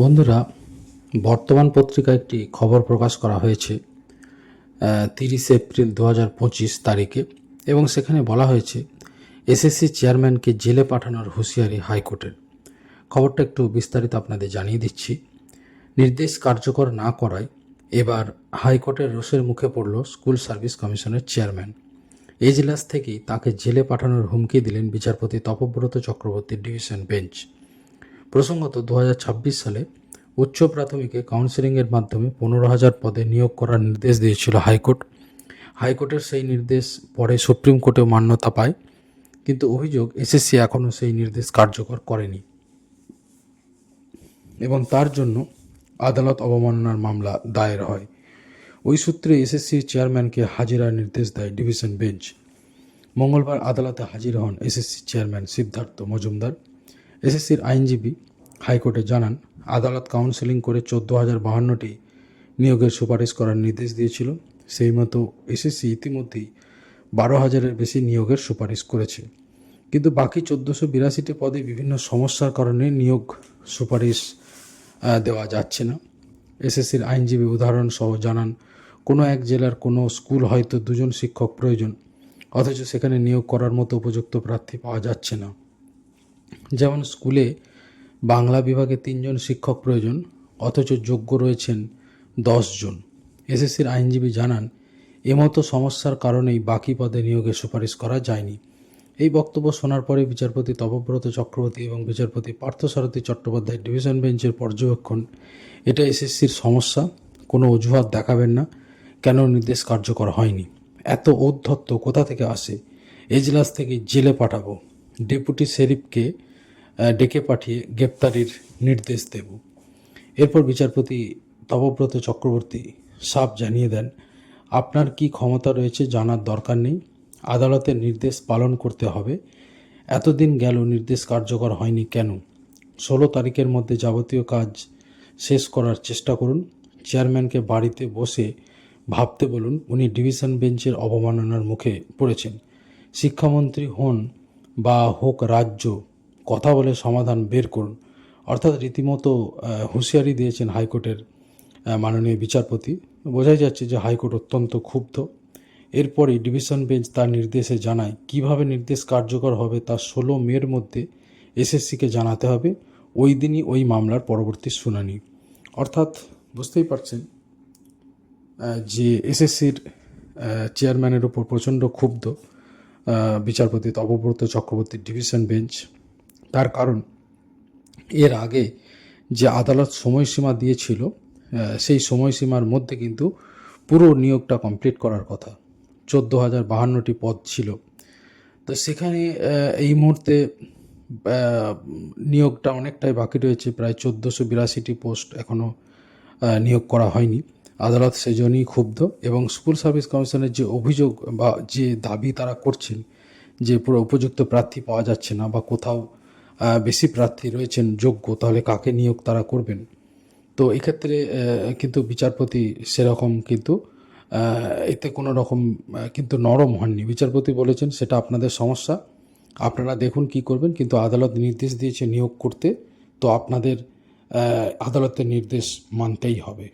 বন্ধুরা, বর্তমান পত্রিকায় একটি খবর প্রকাশ করা হয়েছে তিরিশে এপ্রিল দু হাজার পঁচিশ তারিখে, এবং সেখানে বলা হয়েছে, এসএসসি চেয়ারম্যানকে জেলে পাঠানোর হুঁশিয়ারি হাইকোর্টের। খবরটা একটু বিস্তারিত আপনাদের জানিয়ে দিচ্ছি। নির্দেশ কার্যকর না করায় এবার হাইকোর্টের রোষের মুখে পড়ল স্কুল সার্ভিস কমিশনের চেয়ারম্যান। এজলাস থেকেই তাকে জেলে পাঠানোর হুমকি দিলেন বিচারপতি তপব্রত চক্রবর্তীর ডিভিশন বেঞ্চ। প্রসঙ্গত দু হাজার ছাব্বিশ সালে উচ্চ প্রাথমিকে কাউন্সেলিংয়ের মাধ্যমে পনেরো হাজার পদে নিয়োগ করার নির্দেশ দিয়েছিল হাইকোর্ট। হাইকোর্টের সেই নির্দেশ পরে সুপ্রিম কোর্টেও মান্যতা পায়, কিন্তু অভিযোগ এসএসসি এখনও সেই নির্দেশ কার্যকর করেনি। এবং তার জন্য আদালত অবমাননার মামলা দায়ের হয়। ওই সূত্রে এসএসসির চেয়ারম্যানকে হাজিরার নির্দেশ দেয় ডিভিশন বেঞ্চ। মঙ্গলবার আদালতে হাজির হন এসএসসি চেয়ারম্যান সিদ্ধার্থ মজুমদার। এসএসসির আইনজীবী হাইকোর্টে জানান, আদালত কাউন্সেলিং করে চোদ্দ হাজার বাহান্নটি নিয়োগের সুপারিশ করার নির্দেশ দিয়েছিল। সেই মতো এসএসসি ইতিমধ্যেই বারো হাজারের বেশি নিয়োগের সুপারিশ করেছে। কিন্তু বাকি চোদ্দোশো বিরাশিটি পদে বিভিন্ন সমস্যার কারণে নিয়োগ সুপারিশ দেওয়া যাচ্ছে না। এসএসসির আইনজীবী উদাহরণ সহ জানান, কোনো এক জেলার কোনো স্কুল হয়তো দুজন শিক্ষক প্রয়োজন, অথচ সেখানে নিয়োগ করার মতো উপযুক্ত প্রার্থী পাওয়া যাচ্ছে না। যেমন স্কুলে বাংলা বিভাগে তিনজন শিক্ষক প্রয়োজন, অথচ যোগ্য রয়েছেন জন এসএসসির আইনজীবী জানান, এমতো সমস্যার কারণেই বাকি পদে নিয়োগের সুপারিশ করা যায়নি। এই বক্তব্য শোনার পরে বিচারপতি তপব্রত চক্রবর্তী এবং বিচারপতি পার্থসারথী চট্টোপাধ্যায় ডিভিশন বেঞ্চের পর্যবেক্ষণ, এটা এসএসসির সমস্যা, কোনো অজুহাত দেখাবেন না, কেন নির্দেশ কার্যকর হয়নি? এত ঔদ্ধত্য কোথা থেকে আসে? এজলাস থেকে জেলে পাঠাবো। ডেপুটি শেরিফকে ডেকে পাঠিয়ে গ্রেপ্তারির নির্দেশ দেব। এরপর বিচারপতি তপব্রত চক্রবর্তী সাফ জানিয়ে দেন, আপনার কি ক্ষমতা রয়েছে জানার দরকার নেই। আদালতের নির্দেশ পালন করতে হবে। এতদিন গেল, নির্দেশ কার্যকর হয়নি কেন? ষোলো তারিখের মধ্যে যাবতীয় কাজ শেষ করার চেষ্টা করুন। চেয়ারম্যানকে বাড়িতে বসে ভাবতে বলুন। উনি ডিভিশন বেঞ্চের অবমাননার মুখে পড়েছেন। শিক্ষামন্ত্রী হন বা হোক রাজ্য, কথা বলে সমাধান বের করুন। অর্থাৎ রীতিমতো হুঁশিয়ারি দিয়েছেন হাইকোর্টের মাননীয় বিচারপতি। বোঝাই যাচ্ছে যে হাইকোর্ট অত্যন্ত ক্ষুব্ধ। এরপরে ডিভিশন বেঞ্চ তার নির্দেশে জানায়, কীভাবে নির্দেশ কার্যকর হবে তা ষোলো মের মধ্যে এসএসসিকে জানাতে হবে। ওই দিনই ওই মামলার পরবর্তী শুনানি। অর্থাৎ বুঝতেই পারছেন যে এসএসসির চেয়ারম্যানের ওপর প্রচণ্ড ক্ষুব্ধ। বিচারপতি তপব্রত চক্রবর্তীর ডিভিশন বেঞ্চ। তার কারণ, এর আগে যে আদালত সময়সীমা দিয়েছিল সেই সময়সীমার মধ্যে কিন্তু পুরো নিয়োগটা কমপ্লিট করার কথা। চোদ্দ হাজার বাহান্নটি পদ ছিল। তো সেখানে এই মুহূর্তে নিয়োগটা অনেকটাই বাকি রয়েছে। প্রায় চোদ্দোশো বিরাশিটি পোস্ট এখনও নিয়োগ করা হয়নি। আদালত সেজন্যই ক্ষুব্ধ এবং স্কুল সার্ভিস কমিশনের যে অভিযোগ বা যে দাবি তারা করছেন, যে পুরো উপযুক্ত প্রার্থী পাওয়া যাচ্ছে না বা কোথাও বেশি প্রার্থী রয়েছেন যোগ্য, তাহলে কাকে নিয়োগ তারা করবেন? তো এক্ষেত্রে কিন্তু বিচারপতি সেরকম কিন্তু এতে কোনো রকম কিন্তু নরম হননি। বিচারপতি বলেছেন সেটা আপনাদের সমস্যা, আপনারা দেখুন কি করবেন, কিন্তু আদালত নির্দেশ দিয়েছে নিয়োগ করতে, তো আপনাদের আদালতের নির্দেশ মানতেই হবে।